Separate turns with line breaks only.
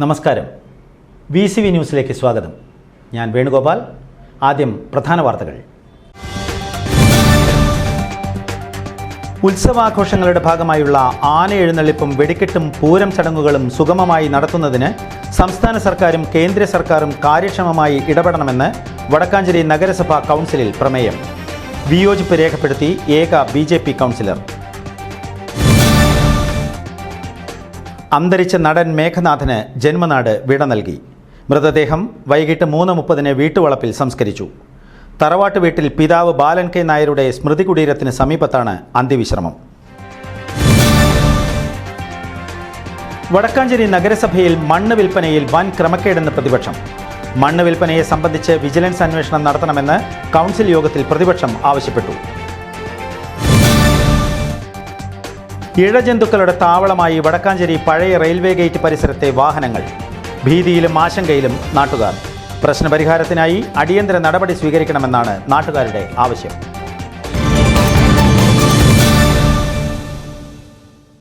നമസ്കാരം. V C V ന്യൂസിലേക്ക് സ്വാഗതം. ഞാൻ വേണുഗോപാൽ. ആദ്യം പ്രധാന വാർത്തകൾ. ഉത്സവാഘോഷങ്ങളുടെ ഭാഗമായുള്ള ആന എഴുന്നള്ളിപ്പും വെടിക്കെട്ടും പൂരം ചടങ്ങുകളും സുഗമമായി നടത്തുന്നതിന് സംസ്ഥാന സർക്കാരും കേന്ദ്ര സർക്കാരും കാര്യക്ഷമമായി ഇടപെടണമെന്ന് വടക്കാഞ്ചേരി നഗരസഭാ കൗൺസിലിൽ പ്രമേയം. വിയോജിപ്പ് രേഖപ്പെടുത്തി ഏക ബി കൗൺസിലർ. അന്തരിച്ച നടൻ മേഘനാഥന് ജന്മനാട് വിട നൽകി. മൃതദേഹം വൈകിട്ട് മൂന്ന് മുപ്പതിന് വീട്ടുവളപ്പിൽ സംസ്കരിച്ചു. തറവാട്ട് വീട്ടിൽ പിതാവ് ബാലൻ കെ നായരുടെ സ്മൃതി കുടീരത്തിന് സമീപത്താണ് അന്ത്യവിശ്രമം. വടക്കാഞ്ചേരി നഗരസഭയിൽ മണ്ണ് വിൽപ്പനയിൽ വൻ ക്രമക്കേടെന്ന് പ്രതിപക്ഷം. മണ്ണ് വിൽപ്പനയെ സംബന്ധിച്ച് വിജിലൻസ് അന്വേഷണം നടത്തണമെന്ന് കൗൺസിൽ യോഗത്തിൽ പ്രതിപക്ഷം ആവശ്യപ്പെട്ടു. ഇഴജന്തുക്കളുടെ താവളമായി വടക്കാഞ്ചേരി പഴയ റെയിൽവേ ഗേറ്റ് പരിസരത്തെ വാഹനങ്ങൾ. ഭീതിയിലും ആശങ്കയിലും നാട്ടുകാർ. പ്രശ്നപരിഹാരത്തിനായി അടിയന്തര നടപടി സ്വീകരിക്കണമെന്നാണ് നാട്ടുകാരുടെ ആവശ്യം.